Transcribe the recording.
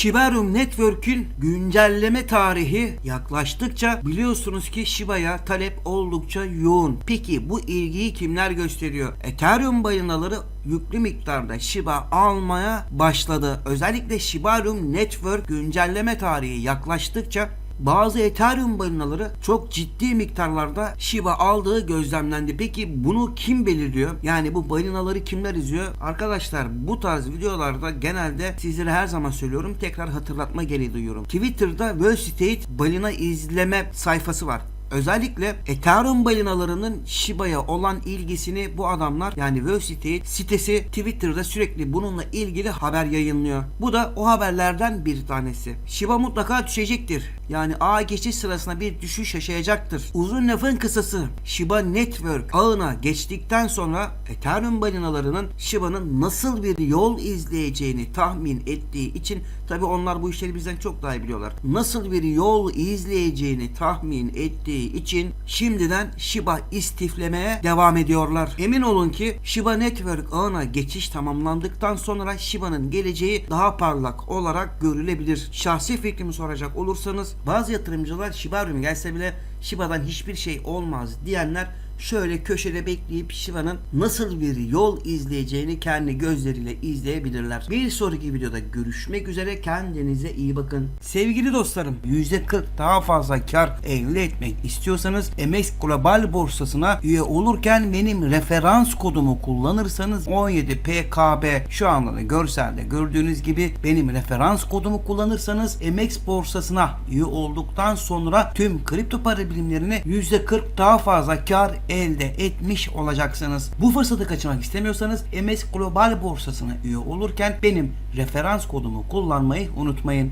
Shibarium Network'ün güncelleme tarihi yaklaştıkça biliyorsunuz ki Shiba'ya talep oldukça yoğun. Peki bu ilgiyi kimler gösteriyor? Ethereum balinaları yüklü miktarda Shiba almaya başladı. Özellikle Shibarium Network güncelleme tarihi yaklaştıkça bazı Ethereum balinaları çok ciddi miktarlarda Shiba aldığı gözlemlendi. Peki bunu kim belirliyor? Yani bu balinaları kimler izliyor? Arkadaşlar bu tarz videolarda genelde sizlere her zaman söylüyorum tekrar hatırlatma gereği duyuyorum. Twitter'da Wall Street balina izleme sayfası var. Özellikle Ethereum balinalarının Shiba'ya olan ilgisini bu adamlar yani Street sitesi Twitter'da sürekli bununla ilgili haber yayınlıyor. Bu da o haberlerden bir tanesi. Shiba mutlaka düşecektir. Yani A geçiş sırasında bir düşüş yaşayacaktır. Uzun lafın kısası Shiba Network ağına geçtikten sonra Ethereum balinalarının Shiba'nın nasıl bir yol izleyeceğini tahmin ettiği için tabi onlar bu işleri bizden çok daha iyi biliyorlar. Nasıl bir yol izleyeceğini tahmin ettiği için şimdiden Shiba istiflemeye devam ediyorlar. Emin olun ki Shiba Network ağına geçiş tamamlandıktan sonra Shiba'nın geleceği daha parlak olarak görülebilir. Şahsi fikrimi soracak olursanız bazı yatırımcılar Shibarium gelse bile Shiba'dan hiçbir şey olmaz diyenler şöyle köşede bekleyip Shiba'nın nasıl bir yol izleyeceğini kendi gözleriyle izleyebilirler. Bir sonraki videoda görüşmek üzere kendinize iyi bakın. Sevgili dostlarım %40 daha fazla kar elde etmek istiyorsanız MX Global borsasına üye olurken benim referans kodumu kullanırsanız 17PKB şu anda da görselde gördüğünüz gibi benim referans kodumu kullanırsanız MX borsasına üye olduktan sonra tüm kripto para birimlerini %40 daha fazla kar elde etmiş olacaksınız. Bu fırsatı kaçırmak istemiyorsanız MS Global borsasına üye olurken benim referans kodumu kullanmayı unutmayın.